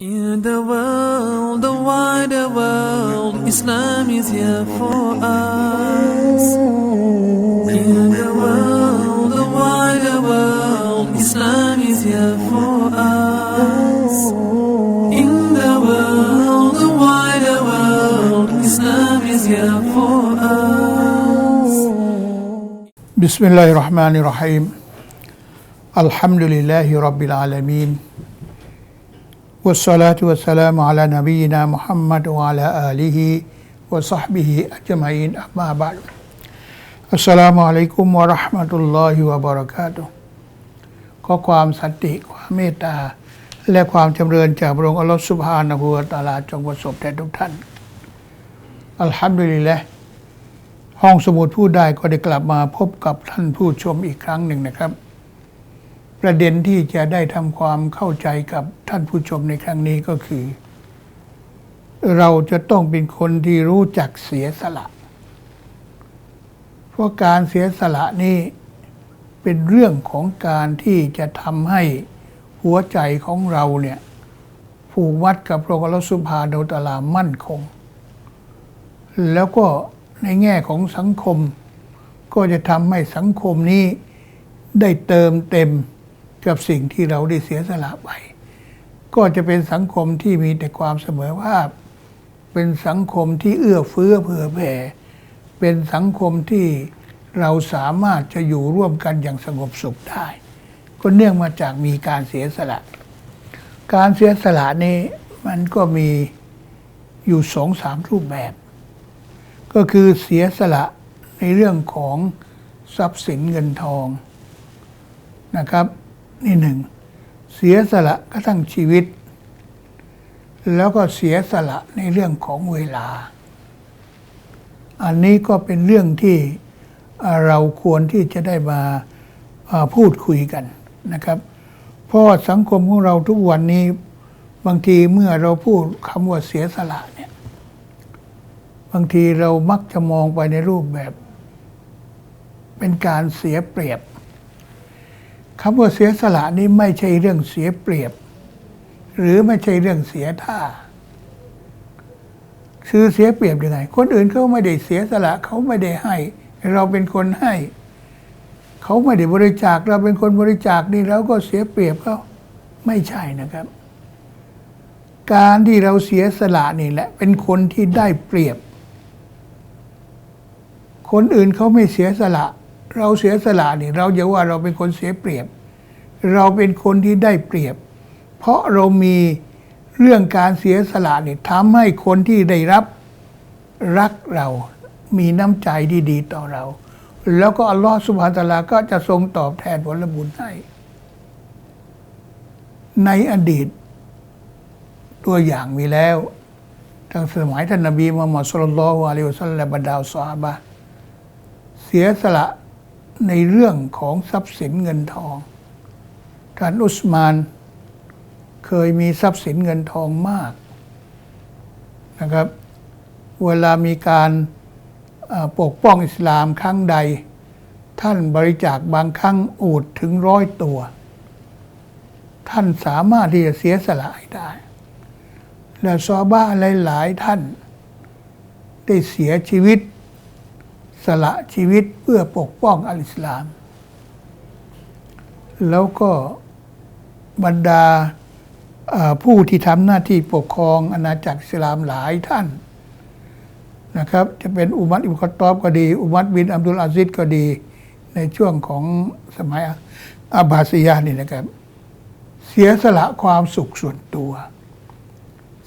In the world, the wider world, Islam is here for us. In the world, the wider world, Islam is here for us. In the world, the wider world, Islam is here for us. بسم الله الرحمن الرحيم والصلاة والسلام على نبينا محمد وعلى آله وصحبه أجمعين أما بعد السلام عليكم ورحمة الله وبركاته ขอความสันติความเมตตา และความจำเริญจากพระองค์อัลลอฮฺสุบฮานะฮูวะตะอาลาจงประสบแด่ทุกท่าน อัลฮัมดุลิลละ ห้องสมุดผู้ได้ก็ได้กลับมาพบกับท่านผู้ชมอีกครั้งหนึ่งนะครับ ประเด็นที่จะได้ทำความเข้าใจกับท่านผู้ชมในครั้งนี้ก็คือ เราจะต้องเป็นคนที่รู้จักเสียสละ เพราะการเสียสละนี่เป็นเรื่องของการที่จะทำให้หัวใจของเราเนี่ยผูกวัดกับพระองค์อัลลอฮฺสุภาโดตลามั่นคง แล้วก็ในแง่ของสังคม ก็จะทำให้สังคมนี้ได้เติมเต็ม กับสิ่งที่เราได้เสียสละไปก็จะเป็นสังคมที่มีแต่ความเสมอภาพเป็นสังคมที่เอื้อเฟื้อเผื่อแผ่ เป็นสังคมที่เราสามารถจะอยู่ร่วมกันอย่างสงบสุขได้ ก็เนื่องมาจากมีการเสียสละ การเสียสละนี้มันก็มีอยู่สองสามรูปแบบ ก็คือเสียสละในเรื่องของทรัพย์สินเงินทองนะครับ นี่หนึ่งเสียสละกระทั่งชีวิต แล้วก็เสียสละในเรื่องของเวลา อันนี้ก็เป็นเรื่องที่เราควรที่จะได้มาพูดคุยกันนะครับเพราะสังคมของเราทุกวันนี้บางทีเมื่อเราพูดคำว่าเสียสละเนี่ยบางทีเรามักจะมองไปในรูปแบบ เป็นการเสียเปรียบ คำว่าเสียสละนี้ไม่ใช่เรื่องเสียเปรียบ หรือไม่ใช่เรื่องเสียท่าคือเสียเปรียบยังไง คนอื่นเขาไม่ได้เสียสละเขาไม่ได้ให้ เราเป็นคนให้ เขาไม่ได้บริจาค เราเป็นคนบริจาคนี่เราก็เสียเปรียบเขาไม่ใช่นะครับ การที่เราเสียสละนี่แหละ เป็นคนที่ได้เปรียบ คนอื่นเขาไม่เสียสละ เราเสียสละนี่เราอย่าว่าเราเป็นคนเสียเปรียบ เราเป็นคนที่ได้เปรียบ เพราะเรามีเรื่องการเสียสละนี่ทำให้คนที่ได้รับรักเรา มีน้ำใจที่ดีต่อเรา แล้วก็อัลลอฮฺสุบฮานตะลาก็จะทรงตอบแทนผลบุญให้ ในอดีต ตัวอย่างมีแล้วตั้งสมัยท่านนบีมุฮัมมัดสุลลัลลอฮุอะลัยฮิวะสัลลัมบรรดาซอฮาบะเสียสละ ในเรื่องของทรัพย์สินเงินทอง ท่านอุสมานเคยมีทรัพย์สินเงินทองมากนะครับ เวลามีการปกป้องอิสลามครั้งใด ท่านบริจาคบางครั้งอูดถึงร้อยตัว ท่านสามารถที่จะเสียสละได้ และซอบ้าหลาย ๆ ท่านได้เสียชีวิต สละชีวิตเพื่อปกป้องอัลอิสลาม แล้วก็บรรดาผู้ที่ทำหน้าที่ปกครองอาณาจักรอิสลามหลายท่านนะครับ จะเป็นอุมัรอิบคอตอบก็ดี อุมัรบินอับดุลอาซิดก็ดี ในช่วงของสมัยอาบบาซียานี่นะครับ เสียสละความสุขส่วนตัว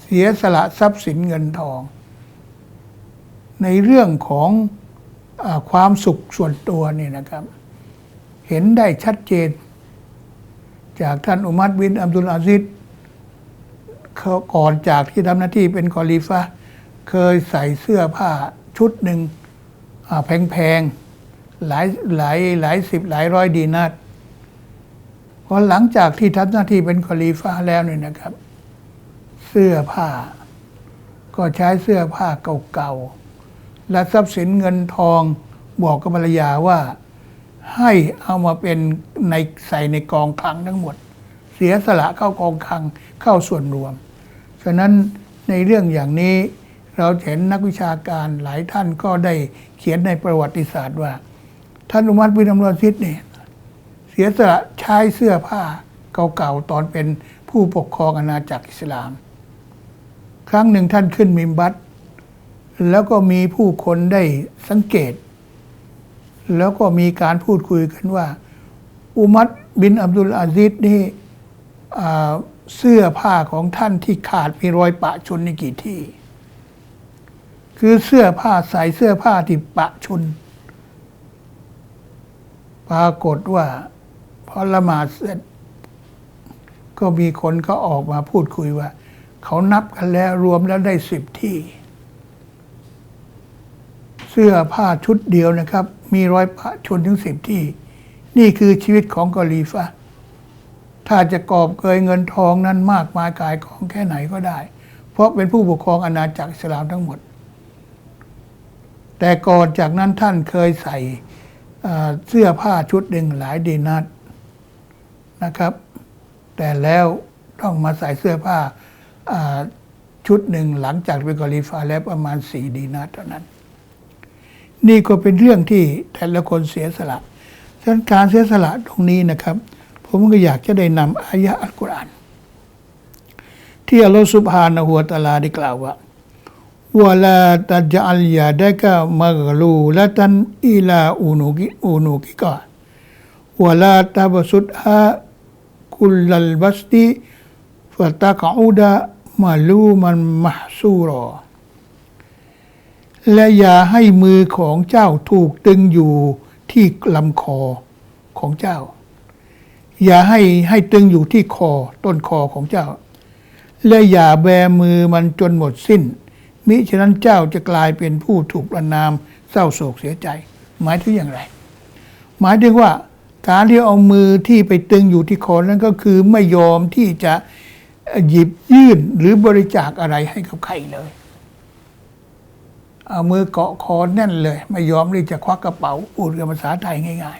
เสียสละทรัพย์สินเงินทอง ในเรื่องของ ความสุขส่วนตัวนี่นะครับ เห็นได้ชัดเจน จากท่านอุมัรบินอับดุลอาซิดก่อนจากที่ทำหน้าที่เป็นคอลีฟะเคยใส่เสื้อผ้าชุดหนึ่งแพงๆ หลายหลายหลายสิบหลายร้อยดีนาร์พอหลังจากที่ทำหน้าที่เป็นคอลีฟะแล้วเนี่ยนะครับ เสื้อผ้า ก็ใช้เสื้อผ้าเก่าๆ และทรัพย์สินเงินทองบอกกับภรรยาว่าให้เอามาเป็นในใส่ในกองคลังทั้งหมด เสียสละเข้ากองคลังเข้าส่วนรวม ฉะนั้นในเรื่องอย่างนี้เราเห็นนักวิชาการหลายท่านก็ได้เขียนในประวัติศาสตร์ว่า ท่านอุมัรบินอมรุลอาซิดเนี่ยเสียสละใช้เสื้อผ้าเก่าๆตอนเป็นผู้ปกครองอาณาจักรอิสลาม ครั้งหนึ่งท่านขึ้นมิมบัต แล้วก็มีผู้คนได้สังเกต แล้วก็มีการพูดคุยกันว่า อุมัรบินอับดุลอาซิดนี่เสื้อผ้าของท่านที่ขาดมีรอยปะชนในกี่ที่ คือเสื้อผ้าใส่เสื้อผ้าที่ปะชน ปรากฏว่าพอละหมาดเสร็จ ก็มีคนเขาออกมาพูดคุยว่า เขานับกันแล้วรวมแล้วได้สิบที่ เสื้อผ้าชุดเดียวนะครับ มีร้อยปะชนถึงสิบที่ นี่คือชีวิตของกอลีฟะถ้าจะกอบเกยเงินทองนั้นมากมายกายของแค่ไหนก็ได้ เพราะเป็นผู้ปกครองอาณาจักรอิสลามทั้งหมด แต่ก่อนจากนั้นท่านเคยใส่เสื้อผ้าชุดหนึ่งหลายดีนัดนะครับ แต่แล้วต้องมาใส่เสื้อผ้าอ่าชุดหนึ่งหลังจากเป็นกอลีฟาแล้วประมาณสี่ดีนัดเท่านั้น นี่ก็เป็นเรื่องที่แต่ละคนเสียสละฉะนั้นการเสียสละตรงนี้นะครับ ผมก็อยากจะได้นำอายะอัลกุรอานที่อัลลอฮฺสุบฮานะฮูวตาลาได้กล่าวว่าวะลาตัจอัลยาดะกะมักลูละตันอิลาอูนุกิอูนุกิกะวะลาตับสุดฮาคุลลัลบัสติฟะตะกอูดะมาลูมันมะซูรอ และอย่าให้มือของเจ้าถูกตึงอยู่ที่ลำคอของเจ้า อย่าให้ให้ตึงอยู่ที่คอต้นคอของเจ้า และอย่าแบมือมันจนหมดสิ้น มิฉะนั้นเจ้าจะกลายเป็นผู้ถูกประนามเศร้าโศกเสียใจ หมายถึงอย่างไร หมายถึงว่าการที่เอามือที่ไปตึงอยู่ที่คอนั้นก็คือไม่ยอมที่จะหยิบยื่นหรือบริจาคอะไรให้กับใครเลย เอามือเกาะคอแน่นเลย ไม่ยอมที่จะควักกระเป๋าพูดกับภาษาไทยง่าย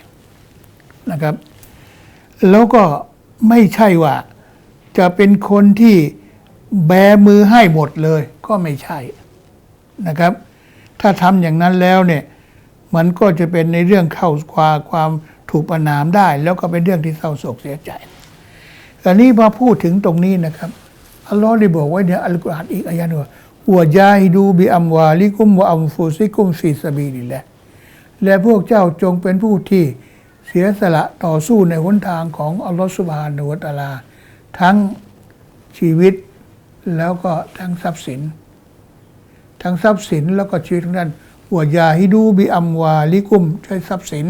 ๆนะครับ แล้วก็ไม่ใช่ว่า จะเป็นคนที่แบมือให้หมดเลย ก็ไม่ใช่นะครับ ถ้าทำอย่างนั้นแล้วเนี่ย มันก็จะเป็นในเรื่องเข้าความความถูกประนามได้ แล้วก็เป็นเรื่องที่เศร้าโศกเสียใจอันนี้มาพูดถึงตรงนี้นะครับอัลลอฮ์ได้บอกไว้ในอัลกุรอานอีกอายะหนึงว่า หัวจาฮิดูบิอัมวาลิกุมวะอัมฟุซิกุมฟีสบีนิลละและพวกเจ้าจงเป็นผู้ที่เสียสละต่อสู้ในหนทางของอัลลอฮ์สุบฮานะฮูวะตาลา ทั้งชีวิตแล้วก็ทั้งทรัพย์สิน ทั้งทรัพย์สินแล้วก็ชีวิตของท่านหัยาฮิดูบิอัมวาลิกุมใช้ทรัพย์สิน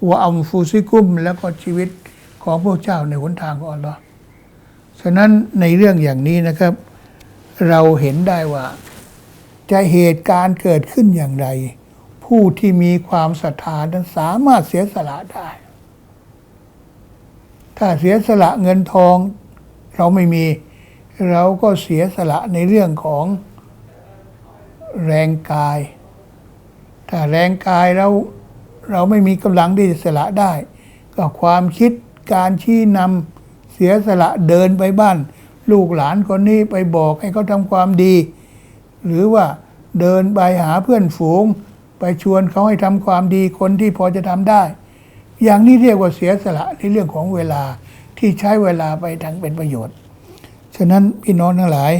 หัวอัมฟูซิกุม แล้วก็ชีวิตของพวกเจ้าในหนทางของอัลลอฮ์ฉะนั้นในเรื่องอย่างนี้นะครับ เราเห็นได้ว่า จะเหตุการณ์เกิดขึ้นอย่างไร ผู้ที่มีความศรัทธานั้นสามารถเสียสละได้ ถ้าเสียสละเงินทอง เราไม่มี เราก็เสียสละในเรื่องของแรงกาย ถ้าแรงกายเราเราไม่มีกำลังที่จะสละได้ ก็ความคิดการชี้นำเสียสละเดินไปบ้าน ลูกหลานคนนี้ไปบอกให้เขาทำความดี หรือว่าเดินไปหาเพื่อนฝูง ไปชวนเขาให้ทำความดีคนที่พอจะทำได้ อย่างนี้เรียกว่าเสียสละในเรื่องของเวลาที่ใช้เวลาไปทางเป็นประโยชน์ ฉะนั้นพี่น้องทั้งหลาย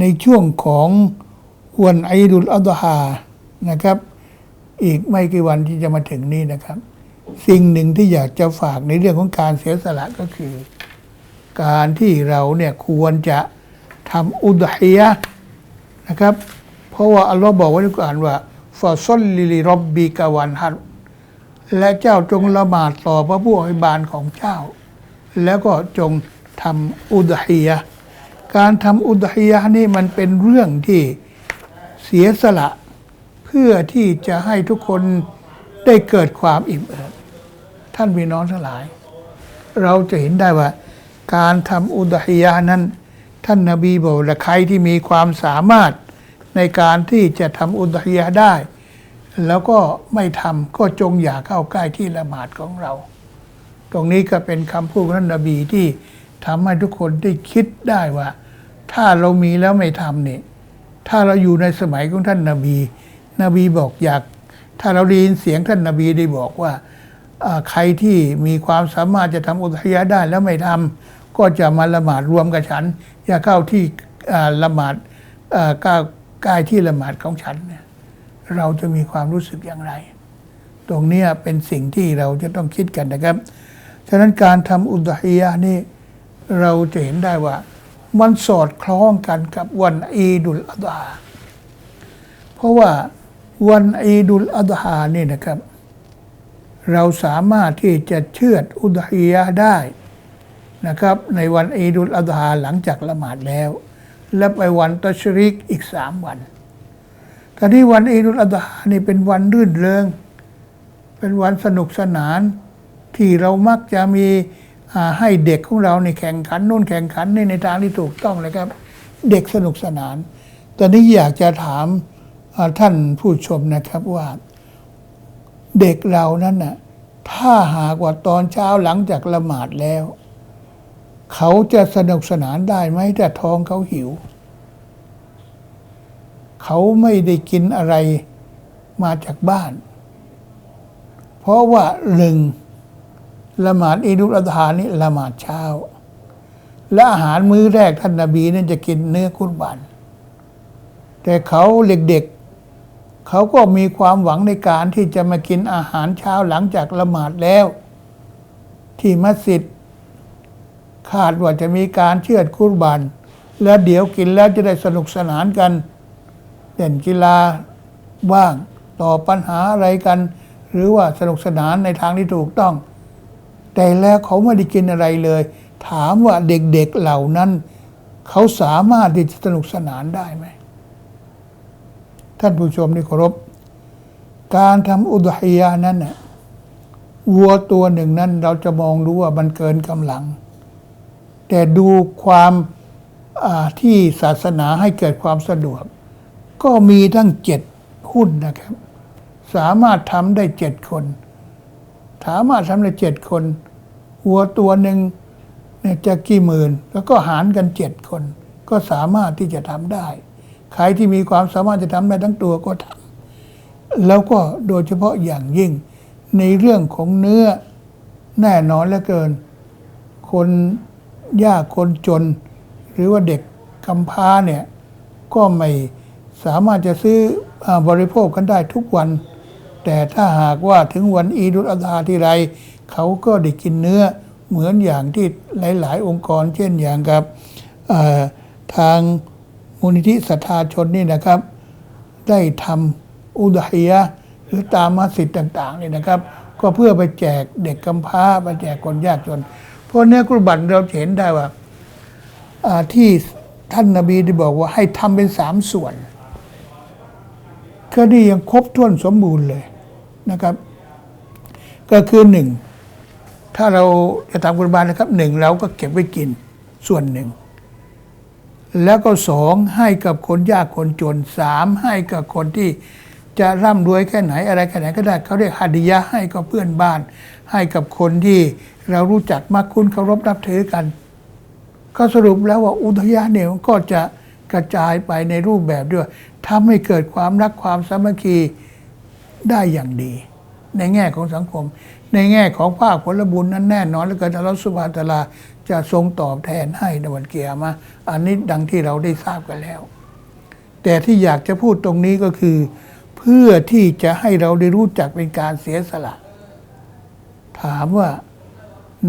ในช่วงของวันไอดุลอัลฮานะครับ อีกไม่กี่วันที่จะมาถึงนี้นะครับ สิ่งหนึ่งที่อยากจะฝากในเรื่องของการเสียสละก็คือ การที่เราเนี่ยควรจะทำอุดฮิยะห์นะครับ เพราะว่าอัลลอฮ์บอกไว้ในกุรอานว่าฟาซลลิลิรบบีกะวันฮัดและเจ้าจงละหมาดต่อพระผู้อภิบาลของเจ้า แล้วก็จงทำอุดฮิยะห์การทำอุดฮิยะห์นี่มันเป็นเรื่องที่เสียสละ เพื่อที่จะให้ทุกคนได้เกิดความอิ่มเอิบท่านพี่น้องทั้งหลาย เราจะเห็นได้ว่า การทำอุดฮิยะห์นั้น ท่านนาบีบอกและใครที่มีความสามารถในการที่จะทำอุดฮิยะห์ได้ แล้วก็ไม่ทำก็จงอย่าเข้าใกล้ที่ละหมาดของเรา ตรงนี้ก็เป็นคำพูดท่านนบีที่ทำให้ทุกคนได้คิดได้ว่า ถ้าเรามีแล้วไม่ทำเนี่ยถ้าเราอยู่ในสมัยของท่านนาบี นบีบอกอยาก ถ้าเราได้ยินเสียงท่านนาบีได้บอกว่าอ่าใครที่มีความสามารถจะทำอุทยาได้แล้วไม่ทำ ก็จะมาละหมาดรวมกับฉัน อย่าเข้าที่ละหมาดก้าวใกล้ที่ละหมาดของฉันเนี่ยเราจะมีความรู้สึกอย่างไร ตรงนี้เป็นสิ่งที่เราจะต้องคิดกันนะครับ ฉะนั้นการทำอุดฮิยะนี่เราจะเห็นได้ว่า มันสอดคล้องกันกับวันอีดุลอัฎฮาเพราะว่าวันอีดุลอัฎฮานี่นะครับ เราสามารถที่จะเชือดอุดฮิยะได้ นะครับ ในวันอีดุลอัฎฮาหลังจากละหมาดแล้ว และไปวันตัชริกอีกสามวันแต่ที่วันอีดุลอัฎฮานี่เป็นวันรื่นเริง เป็นวันสนุกสนาน ที่เรามักจะมีให้เด็กของเราในแข่งขันนู่นแข่งขันนี่ในทางที่ถูกต้องเลยครับ เด็กสนุกสนาน ตอนนี้อยากจะถามท่านผู้ชมนะครับว่า เด็กเรานั้นน่ะถ้าหากว่าตอนเช้าหลังจากละหมาดแล้ว เขาจะสนุกสนานได้ไหมแต่ท้องเขาหิว เขาไม่ได้กินอะไรมาจากบ้าน เพราะว่าหนึ่งละหมาดอีดุลอัฎฮานี่ละหมาดเช้า และอาหารมื้อแรกท่านนาบีนั้นจะกินเนื้อกุรบานแต่เขาเด็กๆเขาก็มีความหวังในการที่จะมากินอาหารเช้าหลังจากละหมาดแล้ว ที่มัสยิด คาดว่าจะมีการเชือดกุรบานแล้วเดี๋ยวกินแล้วจะได้สนุกสนานกันเล่นกีฬาบ้างต่อปัญหาอะไรกัน หรือว่าสนุกสนานในทางที่ถูกต้อง แต่แล้วเขาไม่ได้กินอะไรเลย ถามว่าเด็กๆเหล่านั้น เขาสามารถที่จะสนุกสนานได้ไหมท่านผู้ชมที่เคารพการทำอุดฮิยะห์นั้นน่ะวัวตัวหนึ่งนั้นเราจะมองรู้ว่ามันเกินกำลัง แต่ดูความาที่ศาสนาให้เกิดความสะดวก ก็มีทั้งเจ็ดหุ้นนะครับ สามารถทำได้เจ็ดคน สามารถทำได้เจ็ดคนวัวตัวหนึ่งเนี่ยจะกี่หมื่น แล้วก็หารกันเจ็ดคน ก็สามารถที่จะทำได้ ใครที่มีความสามารถจะทำได้ทั้งตัวก็ทำแล้วก็โดยเฉพาะอย่างยิ่งในเรื่องของเนื้อแน่นอนเหลือเกิน คน ยากคนจน หรือว่าเด็กกำพร้าเนี่ยก็ไม่สามารถจะซื้อบริโภคกันได้ทุกวัน แต่ถ้าหากว่าถึงวันอีดุลอัฎฮาที่ไรเขาก็ได้กินเนื้อเหมือนอย่างที่หลาย ๆ องค์กร เช่นอย่างกับทางมูลนิธิศรัทธาชนนี่นะครับ ได้ทำอุดฮิยะห์หรือตามมัสยิดต่าง ๆ นี่นะครับ ก็เพื่อไปแจกเด็กกำพร้าไปแจกคนยากจน เพราะเนื้อกุรบันเราเห็นได้ว่าที่ท่านนาบีได้บอกว่าให้ทำเป็นสามส่วนก็นี่ยังครบถ้วนสมบูรณ์เลยนะครับ ก็คือหนึ่งถ้าเราจะทำกุรบานนะครับหนึ่งเราก็เก็บไว้กินส่วนหนึ่ง แล้วก็สองให้กับคนยากคนจนสามให้กับคนที่จะร่ำรวยแค่ไหนอะไรแค่ไหนก็ได้เขาเรียกฮัดดิยะให้กับเพื่อนบ้าน ให้กับคนที่ เรารู้จักมักคุ้นเคารพนับถือกัน ก็สรุปแล้วว่าอุทยานเนี่ยก็จะกระจายไปในรูปแบบด้วยทำให้เกิดความรักความสามัคคีได้อย่างดี ในแง่ของสังคม ในแง่ของภาคผลบุญนั้นแน่นอน แล้วเกิดอัลลอฮฺสุบฮาตะลาจะทรงตอบแทนให้ในวันเกียรมาอันนี้ดังที่เราได้ทราบกันแล้ว แต่ที่อยากจะพูดตรงนี้ก็คือ เพื่อที่จะให้เราได้รู้จักเป็นการเสียสละ ถามว่า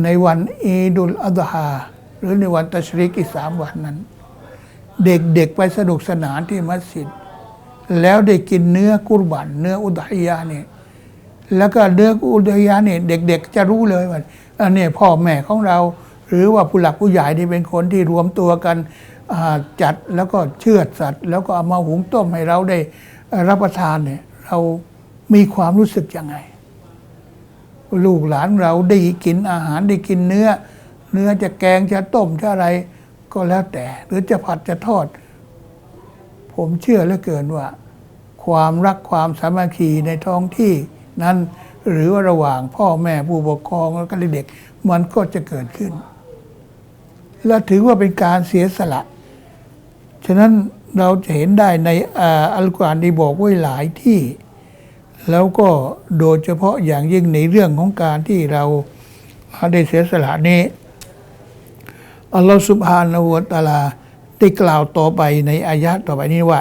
ในวันอีดุลอัฎฮาหรือในวันตัชริกอีกสามวันนั้น เด็กๆไปสนุกสนานที่มัสยิด แล้วได้กินเนื้อกุรบัน เนื้ออุดฮิยะห์เนี่ยแล้วก็เนื้ออุดฮิยะห์เนี่ยเด็ก ๆ จะรู้เลยว่าอันนี้พ่อแม่ของเรา หรือว่าผู้หลักผู้ใหญ่ที่เป็นคนที่รวมตัวกันจัดแล้วก็เชือดสัตว์ แล้วก็เอามาหุงต้มให้เราได้รับประทานเนี่ยเรามีความรู้สึกยังไง ลูกหลานเราได้กินอาหารได้กินเนื้อ เนื้อจะแกงจะต้มจะอะไรก็แล้วแต่ หรือจะผัดจะทอด ผมเชื่อเหลือเกินว่า ความรักความสามัคคีในท้องที่นั้นหรือว่าระหว่างพ่อแม่ผู้ปกครองแล้วก็เด็กมันก็จะเกิดขึ้น และถือว่าเป็นการเสียสละ ฉะนั้นเราจะเห็นได้ในอัลกุรอานที่บอกไว้หลายที่ แล้วก็โดยเฉพาะอย่างยิ่งในเรื่องของการที่เราได้เสียสละนี้อัลลอฮฺสุบฮานาหูวตาลาได้กล่าวต่อไปในอายะห์ต่อไปนี้ว่า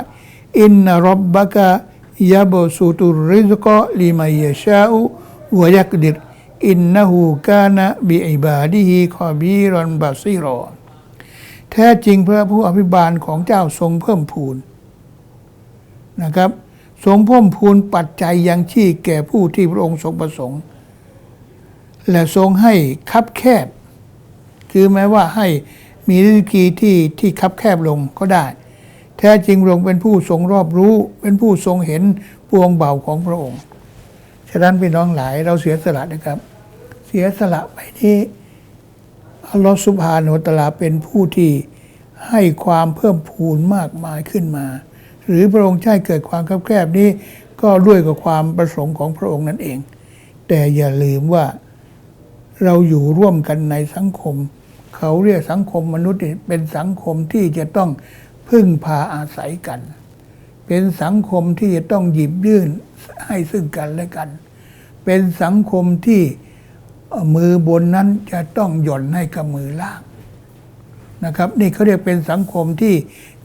อินนารบบะกะยะบสุตุริซกะลิมัยยชาอุวยักดิรอินนะฮูกานะบิอิบาดิฮิคอบีรอนบาซิรอแท้จริงพระผู้อภิบาลของเจ้าทรงเพิ่มพูนนะครับ ทรงเพิ่มพูนปัจจัยยังชีพแก่ผู้ที่พระองค์ทรงประสงค์ และทรงให้คับแคบ คือแม้ว่าให้มีริสกีที่ที่คับแคบลงก็ได้ แท้จริงพระองค์เป็นผู้ทรงรอบรู้ เป็นผู้ทรงเห็นปวงเบาของพระองค์ ฉะนั้นพี่น้องหลายเราเสียสละนะครับ เสียสละไปนี้อัลลอฮฺสุบฮานาอัลตลาเป็นผู้ที่ให้ความเพิ่มพูนมากมายขึ้นมา หรือพระองค์ใช้เกิดความคับแคบนี้ ก็ด้วยกับความประสงค์ของพระองค์นั่นเอง แต่อย่าลืมว่าเราอยู่ร่วมกันในสังคม เขาเรียกสังคมมนุษย์เป็นสังคมที่จะต้องพึ่งพาอาศัยกัน เป็นสังคมที่จะต้องหยิบยื่นให้ซึ่งกันและกัน เป็นสังคมที่มือบนนั้นจะต้องหย่อนให้กับมือล่างนะครับ นี่เขาเรียกเป็นสังคมที่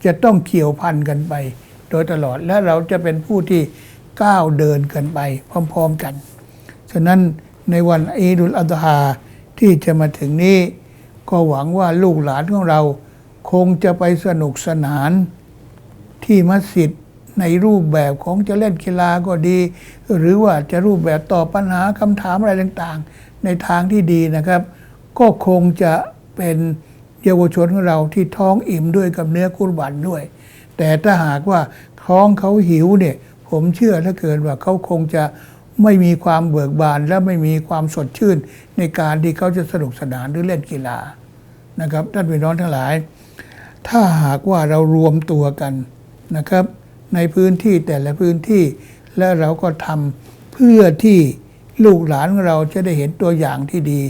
จะต้องเกี่ยวพันกันไป โดยตลอดและเราจะเป็นผู้ที่ก้าวเดินกันไปพร้อมๆกัน ฉะนั้นในวันอีดุลอัฎฮาที่จะมาถึงนี้ ก็หวังว่าลูกหลานของเราคงจะไปสนุกสนานที่มัสยิดในรูปแบบของจะเล่นกีฬาก็ดี หรือว่าจะรูปแบบตอบปัญหาคำถามอะไรต่างๆ ในทางที่ดีนะครับ ก็คงจะเป็นเยาวชนของเราที่ท้องอิ่มด้วยกับเนื้อกุรบันด้วย แต่ถ้าหากว่าท้องเขาหิวเนี่ย ผมเชื่อถ้าเกินว่าเขาคงจะไม่มีความเบิกบานและไม่มีความสดชื่น ในการที่เขาจะสนุกสนานหรือเล่นกีฬานะครับท่านพี่น้องทั้งหลาย ถ้าหากว่าเรารวมตัวกันนะครับ ในพื้นที่แต่ละพื้นที่ และเราก็ทำเพื่อที่ลูกหลานเราจะได้เห็นตัวอย่างที่ดี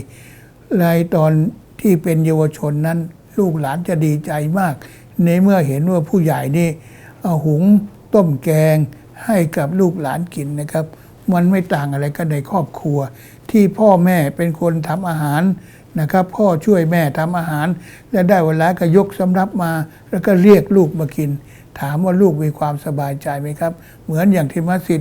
ในตอนที่เป็นเยาวชนนั้น ลูกหลานจะดีใจมาก ในเมื่อเห็นว่าผู้ใหญ่นี่เอาหุงต้มแกงให้กับลูกหลานกินนะครับ มันไม่ต่างอะไรกันในครอบครัว ที่พ่อแม่เป็นคนทำอาหารนะครับ พ่อช่วยแม่ทำอาหาร และได้เวลาก็ยกสำรับมา แล้วก็เรียกลูกมากิน ถามว่าลูกมีความสบายใจไหมครับ เหมือนอย่างที่มัสยิด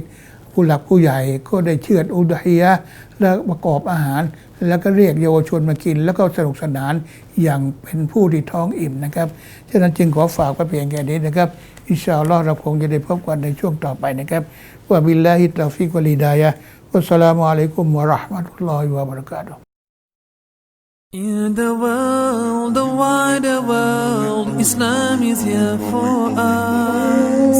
ผู้หลักผู้ใหญ่ก็ได้เชือดอุดฮียะแล้วประกอบอาหาร แล้วก็เรียกเยาวชนมากิน แล้วก็สนุกสนานอย่างเป็นผู้ที่ท้องอิ่มนะครับฉะนั้นจึงขอฝากไว้เพียงแค่นี้นะครับอินชาอัลลอฮ์เราคงจะได้พบกันในช่วงต่อไปนะครับว่าบิลลาฮิตตาฟิกวลิดายะวัสสลามุอะลัยกุมวะราะห์มะตุลลอฮิวะบะเราะกาตุ In the world, the wider world, Islam is here for us.